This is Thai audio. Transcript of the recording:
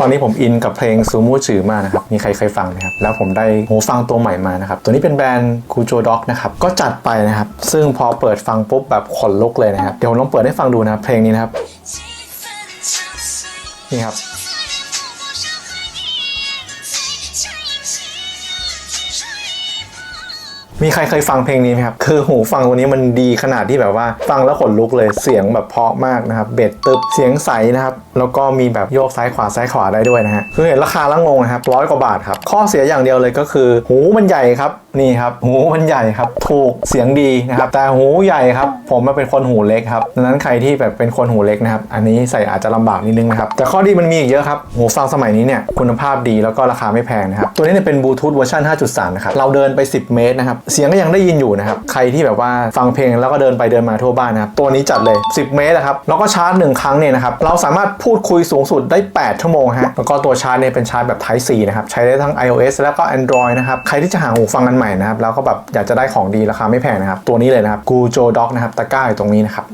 ตอนนี้ผมอินกับเพลงซูมูจือมากนะครับ มีใครเคยฟังไหมครับ แล้วผมได้หูฟังตัวใหม่มานะครับ ตัวนี้เป็นแบรนด์คูโจด็อกนะครับ ก็จัดไปนะครับ ซึ่งพอเปิดฟังปุ๊บแบบขนลุกเลยนะครับ เดี๋ยวผมลองเปิดให้ฟังดูนะครับ เพลงนี้นะครับ นี่ครับ มีใครเคยฟังเพลงนี้ไหมครับ คือหูฟังตัวนี้มันดีขนาดที่แบบว่า ฟังแล้วขนลุกเลย เสียงแบบเพาะมากนะครับ เบสตึบ เสียงใสนะครับ แล้วก็มีแบบโยกซ้ายขวาซ้ายขวาได้ด้วยนะฮะ คือเห็นราคาแล้วงงนะครับร้อยกว่าบาทครับ ข้อเสียอย่างเดียวเลยก็คือ หูมันใหญ่ครับ นี่ครับ หูมันใหญ่ครับ ถูก เสียงดีนะครับ แต่หูใหญ่ครับ ผมมาเป็นคนหูเล็กครับ ดังนั้นใครที่แบบเป็นคนหูเล็กนะครับ อันนี้ใส่อาจจะลำบากนิดนึงนะครับ แต่ข้อดีมันมีอีกเยอะครับ หูฟังสมัยนี้เนี่ยคุณภาพดีแล้วก็ราคาไม่แพงนะครับ ตัวนี้เนี่ยเป็นบลูทูธเวอร์ชัน5.3 นะครับ เราเดินไป 10 เมตรนะครับเสียงก็ยังได้ยินอยู่นะครับใครที่แบบว่าฟังเพลงแล้วก็เดินไปเดินมาทั่วบ้านนะครับตัวนี้จัดเลย 10 เมตรนะครับแล้วก็ชาร์จ 1 ครั้งเนี่ยนะครับเราสามารถพูดคุยสูงสุดได้ 8 ชั่วโมงฮะแล้วก็ตัวชาร์จเนี่ยเป็นชาร์จแบบ Type C นะครับใช้ได้ทั้ง iOS แล้วก็ Android นะครับใครที่จะหาหูฟังกันใหม่นะครับแล้วก็แบบอยากจะได้ของดีราคาไม่แพงนะครับตัวนี้เลยนะครับ g u j o Dock นะครับตะกร้าอยู่ตรงนี้นะครับ